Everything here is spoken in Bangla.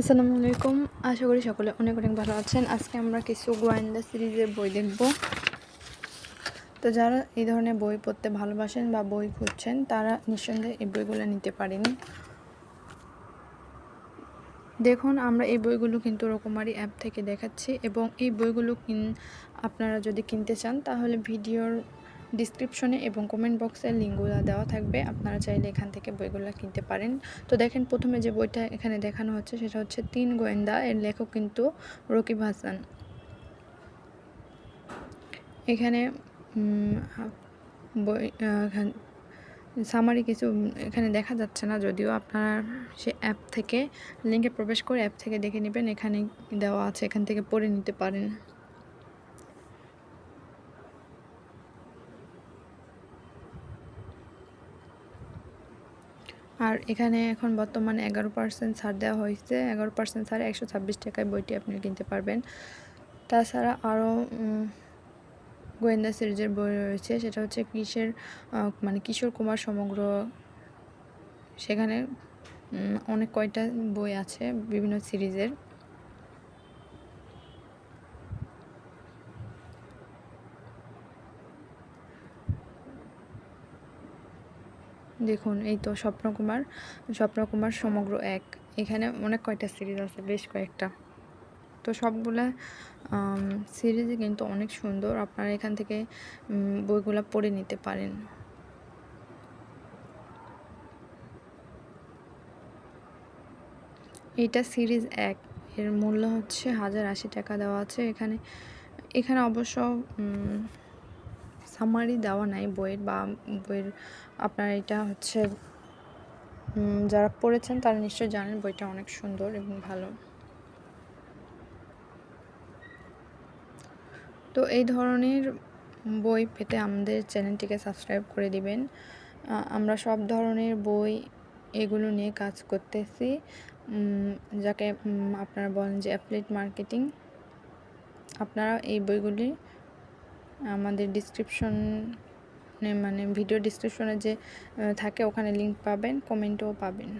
আসসালামু আলাইকুম। আশা করি সকলে অনেক অনেক ভালো আছেন। আজকে আমরা কিছু গোয়েন্দা সিরিজের বই দেখব। তো যারা এই ধরনের বই পড়তে ভালোবাসেন বা বই খুঁজছেন, তারা নিঃসন্দেহে এই বইগুলো নিতে পারেন। দেখুন, আমরা এই বইগুলো কিন্তু রকমারি অ্যাপ থেকে দেখাচ্ছি এবং এই বইগুলো কিন আপনারা যদি কিনতে চান, তাহলে ভিডিওর ডিসক্রিপশনে এবং কমেন্ট বক্সের লিঙ্কগুলো দেওয়া থাকবে। আপনারা চাইলে এখান থেকে বইগুলো কিনতে পারেন। তো দেখেন, প্রথমে যে বইটা এখানে দেখানো হচ্ছে, সেটা হচ্ছে তিন গোয়েন্দা। এর লেখক কিন্তু রকিব হাসান। এখানে বই সামারি কিছু এখানে দেখা যাচ্ছে না, যদিও আপনারা সে অ্যাপ থেকে লিঙ্কে প্রবেশ করে অ্যাপ থেকে দেখে নেবেন। এখানে দেওয়া আছে, এখান থেকে পড়ে নিতে পারেন। আর এখানে এখন বর্তমানে এগারো পার্সেন্ট ছাড় দেওয়া হয়েছে। এগারো পার্সেন্ট ছাড়ে একশো ছাব্বিশ টাকায় বইটি আপনি কিনতে পারবেন। তাছাড়া আরও গোয়েন্দা সিরিজের বই রয়েছে। সেটা হচ্ছে কিসের মানে কিশোর কুমার সমগ্র, সেখানে অনেক কয়টা বই আছে বিভিন্ন সিরিজের। দেখুন, এই তো স্বপ্নকুমার স্বপ্নকুমার সমগ্র এক। এখানে অনেক কয়টা সিরিজ আছে? বেশ কয়েকটা। তো সবগুলা সিরিজই কিন্তু অনেক সুন্দর। আপনারা এখান থেকে বইগুলো পড়ে নিতে পারেন। এটা সিরিজ এক। এর মূল্য হচ্ছে হাজার আশি টাকা দেওয়া আছে। এখানে এখানে অবশ্য সামারি দেওয়া নাই বইয়ের বা বইয়ের, আপনার এটা হচ্ছে যারা পড়েছেন তারা নিশ্চয়ই জানেন বইটা অনেক সুন্দর এবং ভালো। তো এই ধরনের বই পেতে আমাদের চ্যানেলটিকে সাবস্ক্রাইব করে দিবেন। আমরা সব ধরনের বই এগুলো নিয়ে কাজ করতেছি। যাকে আপনারা বলেন যে অ্যাপ্লেট মার্কেটিং আপনারা এই বইগুলি আমাদের ডিসক্রিপশনে মানে ভিডিও ডিসক্রিপশনে যে থাকে ওখানে লিঙ্ক পাবেন কমেন্টও পাবেন।